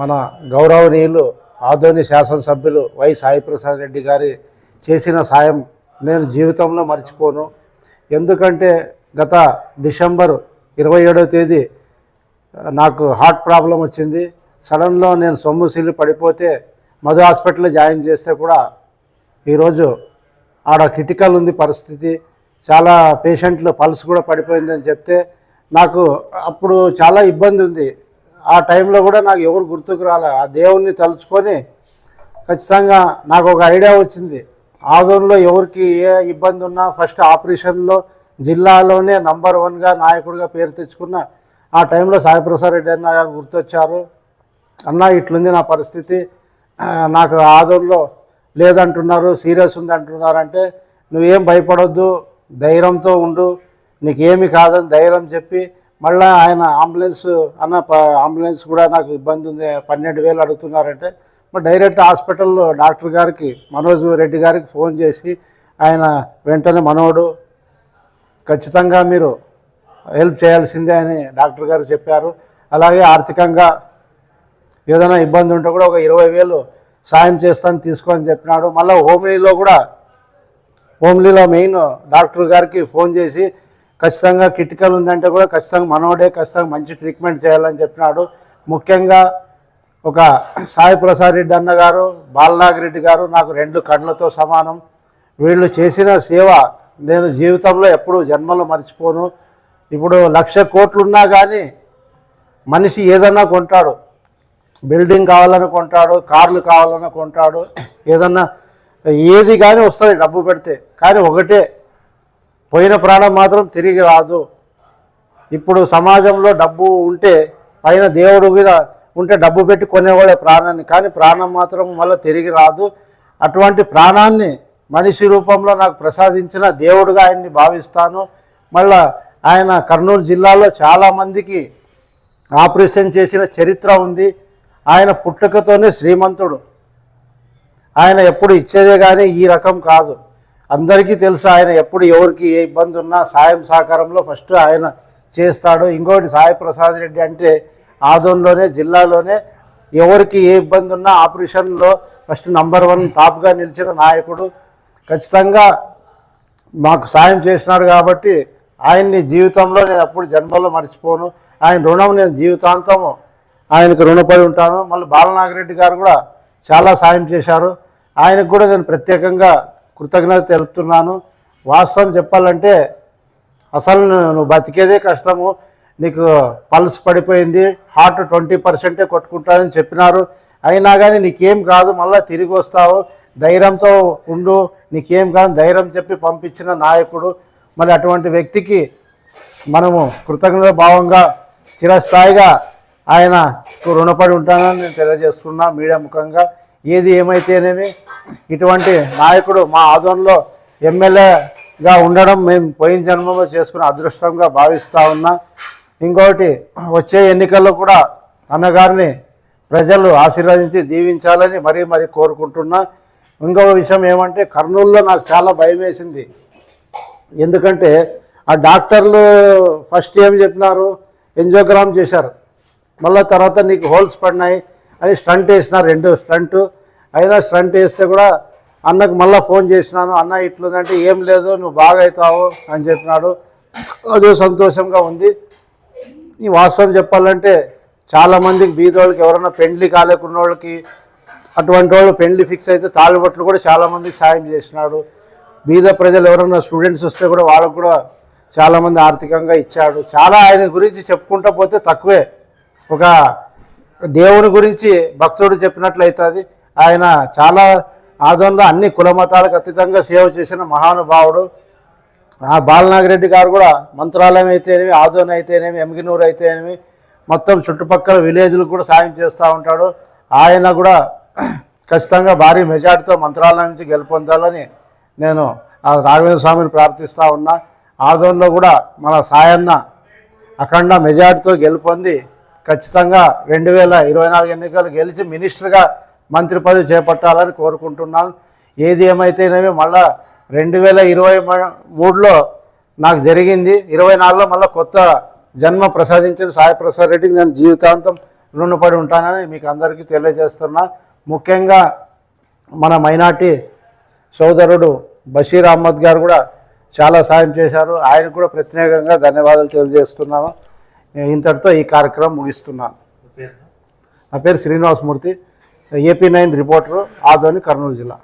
మన గౌరవనీయులు ఆదోని శాసనసభ్యులు వై సాయిప్రసాద్ రెడ్డి గారి చేసిన సాయం నేను జీవితంలో మర్చిపోను. ఎందుకంటే గత డిసెంబర్ ఇరవై ఏడవ తేదీ నాకు హార్ట్ ప్రాబ్లం వచ్చింది. సడన్లో నేను సొమ్ము సిల్లి పడిపోతే మధు హాస్పిటల్లో జాయిన్ చేస్తే కూడా ఈరోజు ఆడ క్రిటికల్ ఉంది పరిస్థితి. చాలా పేషెంట్లు పల్స్ కూడా పడిపోయిందని చెప్తే నాకు అప్పుడు చాలా ఇబ్బంది ఉంది. ఆ టైంలో కూడా నాకు ఎవరు గుర్తుకు రాలే. ఆ దేవుణ్ణి తలుచుకొని ఖచ్చితంగా నాకు ఒక ఐడియా వచ్చింది. ఆదోన్లో ఎవరికి ఏ ఇబ్బంది ఉన్నా ఫస్ట్ ఆపరేషన్లో జిల్లాలోనే నంబర్ వన్గా నాయకుడిగా పేరు తెచ్చుకున్న ఆ టైంలో సాయిప్రసాద్ రెడ్డి అన్న గారు గుర్తొచ్చారు. అన్న ఇట్లుంది నా పరిస్థితి. నాకు ఆదోన్లో లేదంటున్నారు సీరియస్ ఉంది అంటున్నారు అంటే నువ్వేం భయపడొద్దు ధైర్యంతో ఉండు నీకేమి కాదని ధైర్యం చెప్పి మళ్ళీ ఆయన అంబులెన్స్ అన్న ప- అంబులెన్స్ కూడా నాకు ఇబ్బంది ఉంది. పన్నెండు వేలు అడుగుతున్నారంటే మరి డైరెక్ట్ హాస్పిటల్లో డాక్టర్ గారికి మనోజ్ రెడ్డి గారికి ఫోన్ చేసి ఆయన వెంటనే మనోడు ఖచ్చితంగా మీరు హెల్ప్ చేయాల్సిందే అని డాక్టర్ గారు చెప్పారు. అలాగే ఆర్థికంగా ఏదైనా ఇబ్బంది ఉంటే కూడా ఒక ఇరవై వేలు సాయం చేస్తాను తీసుకొని చెప్పినాడు. మళ్ళీ హోమ్లీలో కూడా హోమ్లీలో మెయిన్ డాక్టర్ గారికి ఫోన్ చేసి ఖచ్చితంగా కిటికల్ ఉందంటే కూడా ఖచ్చితంగా మనోడే ఖచ్చితంగా మంచి ట్రీట్మెంట్ చేయాలని చెప్పినాడు. ముఖ్యంగా ఒక సాయి ప్రసాద్ రెడ్డి అన్న గారు బాలనాగరెడ్డి గారు నాకు రెండు కండ్లతో సమానం. వీళ్ళు చేసిన సేవ నేను జీవితంలో ఎప్పుడు జన్మలో మర్చిపోను. ఇప్పుడు లక్ష కోట్లున్నా కానీ మనిషి ఏదన్నా కొంటాడు. బిల్డింగ్ కావాలని కొంటాడు కార్లు కావాలని కొంటాడు. ఏదన్నా ఏది కానీ వస్తుంది డబ్బు పెడితే. కానీ ఒకటే పోయిన ప్రాణం మాత్రం తిరిగి రాదు. ఇప్పుడు సమాజంలో డబ్బు ఉంటే పైన దేవుడు కూడా ఉంటే డబ్బు పెట్టి కొనేవాడే ప్రాణాన్ని. కానీ ప్రాణం మాత్రం మళ్ళీ తిరిగి రాదు. అటువంటి ప్రాణాన్ని మనిషి రూపంలో నాకు ప్రసాదించిన దేవుడుగా ఆయన్ని భావిస్తాను. మళ్ళా ఆయన కర్నూలు జిల్లాలో చాలామందికి ఆపరేషన్ చేసిన చరిత్ర ఉంది. ఆయన పుట్టుకతోనే శ్రీమంతుడు. ఆయన ఎప్పుడు ఇచ్చేదే కానీ ఈ రకం కాదు. అందరికీ తెలుసు ఆయన ఎప్పుడు ఎవరికి ఏ ఇబ్బంది ఉన్నా సాయం సహకారంలో ఫస్ట్ ఆయన చేస్తాడు. ఇంకోటి సాయి ప్రసాద్ రెడ్డి అంటే ఆదోన్లోనే జిల్లాలోనే ఎవరికి ఏ ఇబ్బంది ఉన్నా ఆపరేషన్లో ఫస్ట్ నంబర్ వన్ టాప్గా నిలిచిన నాయకుడు. ఖచ్చితంగా మాకు సాయం చేసినాడు కాబట్టి ఆయన్ని జీవితంలో నేను ఎప్పుడు జన్మలో మర్చిపోను. ఆయన రుణం నేను జీవితాంతము ఆయనకు రుణపడి ఉంటాను. మళ్ళీ బాలనాగిరెడ్డి గారు కూడా చాలా సాయం చేశారు. ఆయనకు కూడా నేను ప్రత్యేకంగా కృతజ్ఞత తెలుపుతున్నాను. వాస్తవం చెప్పాలంటే అసలు నువ్వు బతికేదే కష్టము. నీకు పల్స్ పడిపోయింది. హార్ట్ ట్వంటీ పర్సెంటే కొట్టుకుంటుందని చెప్పినారు. అయినా కానీ నీకేం కాదు మళ్ళీ తిరిగి వస్తావు. ధైర్యంతో ఉండు. నీకేం కాదు ధైర్యం చెప్పి పంపించిన నాయకుడు. మరి అటువంటి వ్యక్తికి మనము కృతజ్ఞత భావంగా చిరస్థాయిగా ఆయనకు రుణపడి ఉంటానని నేను తెలియజేస్తున్నా మీడియా ముఖంగా. ఏది ఏమైతేనేమి ఇటువంటి నాయకుడు మా ఆదోన్లో ఎమ్మెల్యేగా ఉండడం మేము పోయిన జన్మలో చేసుకున్న అదృష్టంగా భావిస్తూ ఉన్నా. ఇంకోటి వచ్చే ఎన్నికల్లో కూడా అన్నగారిని ప్రజలు ఆశీర్వదించి దీవించాలని మరీ మరీ కోరుకుంటున్నా. ఇంకొక విషయం ఏమంటే కర్నూలులో నాకు చాలా భయం వేసింది. ఎందుకంటే ఆ డాక్టర్లు ఫస్ట్ ఏం చెప్పినారు? ఎంజోగ్రామ్ చేశారు. మళ్ళీ తర్వాత నీకు హోల్స్ పడినాయి. అని స్టంట్ వేసినారు రెండు స్టంట్. అయినా స్టంట్ వేస్తే కూడా అన్నకు మళ్ళీ ఫోన్ చేసినాను అన్న ఇట్లుందంటే ఏం లేదు నువ్వు బాగా అవుతావు అని చెప్పినాడు. అదో సంతోషంగా ఉంది. ఈ వాస్తవం చెప్పాలంటే చాలామందికి బీదోళ్ళకి ఎవరైనా పెండ్లి కాలేకున్న వాళ్ళకి అటువంటి వాళ్ళు పెండ్లి ఫిక్స్ అయితే తాళిబొట్లు కూడా చాలామందికి సాయం చేసినాడు. బీద ప్రజలు ఎవరైనా స్టూడెంట్స్ వస్తే కూడా వాళ్ళకు కూడా చాలామంది ఆర్థికంగా ఇచ్చాడు. చాలా ఆయన గురించి చెప్పుకుంటూ పోతే తక్కువే. ఒక దేవుని గురించి భక్తుడు చెప్పినట్లయితే ఆయన చాలా ఆదంలో అన్ని కుల మతాలకు అతీతంగా సేవ చేసిన మహానుభావుడు. ఆ బాలనాగిరెడ్డి గారు కూడా మంత్రాలయం అయితేనేమి ఆదోన్ అయితేనేమి ఎమ్గినూరు అయితేనేమి మొత్తం చుట్టుపక్కల విలేజ్లకు కూడా సాయం చేస్తూ ఉంటాడు. ఆయన కూడా ఖచ్చితంగా భారీ మెజార్టీతో మంత్రాలయం నుంచి గెలుపొందాలని నేను ఆ రాఘవేంద్ర స్వామిని ప్రార్థిస్తూ ఉన్నా. ఆదోన్లో కూడా మన సాయన్న అఖండ మెజార్టీతో గెలుపొంది ఖచ్చితంగా రెండు వేల ఇరవై నాలుగు ఎన్నికలు గెలిచి మినిస్టర్గా మంత్రి పదవి చేపట్టాలని కోరుకుంటున్నాను. ఏది ఏమైతేనేమి మళ్ళా రెండు వేల ఇరవై మూడులో నాకు జరిగింది. ఇరవై నాలుగులో మళ్ళీ కొత్త జన్మ ప్రసాదించిన సాయిప్రసాద్ రెడ్డికి నేను జీవితాంతం రుణపడి ఉంటానని మీకు అందరికీ తెలియజేస్తున్నా. ముఖ్యంగా మన మైనార్టీ సోదరుడు బషీర్ అహ్మద్ గారు కూడా చాలా సాయం చేశారు. ఆయనకు కూడా ప్రత్యేకంగా ధన్యవాదాలు తెలియజేస్తున్నాను. ఇంతటితో ఈ కార్యక్రమం ముగిస్తున్నాను. నా పేరు Srinivasamurthy AP nine reporter Adoni Kurnool జిల్లా.